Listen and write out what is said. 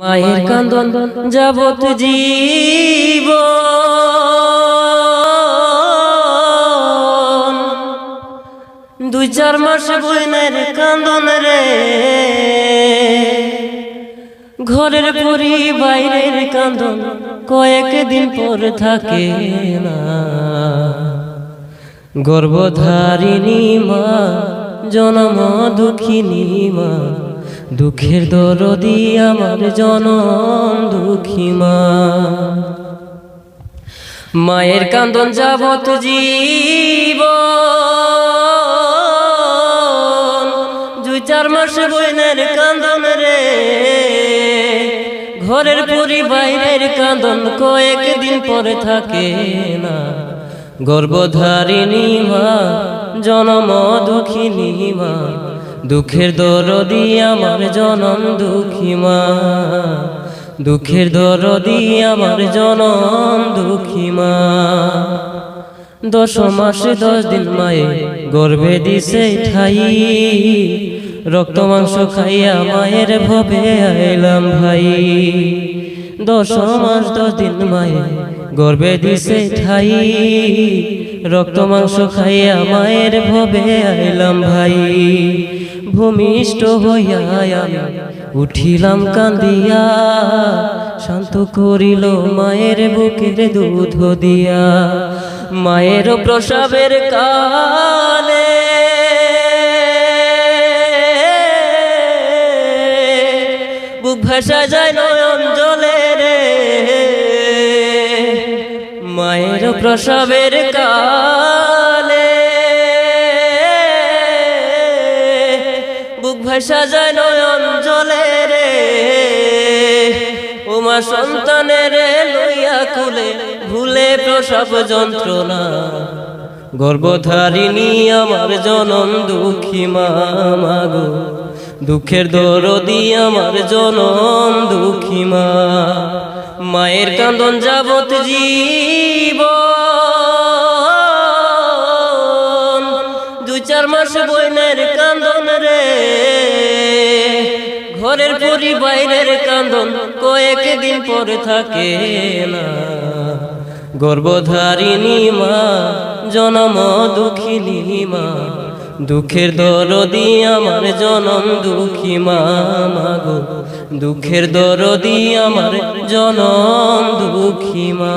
মায়ের কান্দন যাবত জীব। দুই চার মাস বইনের কান্দন রে। ঘরের পরি বাইরের কান্দন কয়েকদিন পর থাকে না। গর্ভধারিণী মা, জনম দুঃখিনী মা দুঃখের দরদি আমার জনম দুঃখী মা। মায়ের কান্দন যাবত জীব দুই চার মাস বইনের কান্দন রে। ঘরের পরি বাইরের কান্দন কয়েকদিন পরে থাকে না। গর্ভধারিণী মা, জনম দুঃখিনী মা। দুঃখের দরদি আমার জনম দুঃখী মা। দুঃখের দরদি আমার জনম দুঃখী মা। দশ মাসে দশ দিন মায়ে গর্ভে দিছে ঠাই। রক্ত মাংস খাইয়া মায়ের ভবে আইলাম ভাই। দশ মাস দশ দিন মায়ে গর্ভে দিছে ঠাই। রক্ত মাংস খাইয়া মায়ের ভবে আইলাম ভাই। ভূমিষ্ঠ হইয়া আমি উঠিলাম কান্দিয়া শান্ত করিল মায়ের বুকের দুধ দিয়া। মায়ের প্রসাবের কালে বুক ভাসা যায় নয়ন জলে রে। মায়ের প্রসবের কালে বুক ভাসা যায় নয়ন জলে রে। উমা সন্তানের লইয়া কুলে ভুলে প্রসব যন্ত্রণা। গর্ভধারিণী আমার জনম দুঃখী মাগো দুঃখের দরদি আমার জনম দুঃখী মা। মায়ের কান্দন যাবত জীব চার মাস বইনের কান্দন রে। ঘরের পরি বাইরের কান্দন কয়েকদিন পরে থাকে না। গর্ভধারিণী মা, জনম দুঃখিনী মা, দুঃখের দরদি আমার জনম দুঃখী মা মাগো দুঃখের দরদি আমার জনম দুঃখী মা।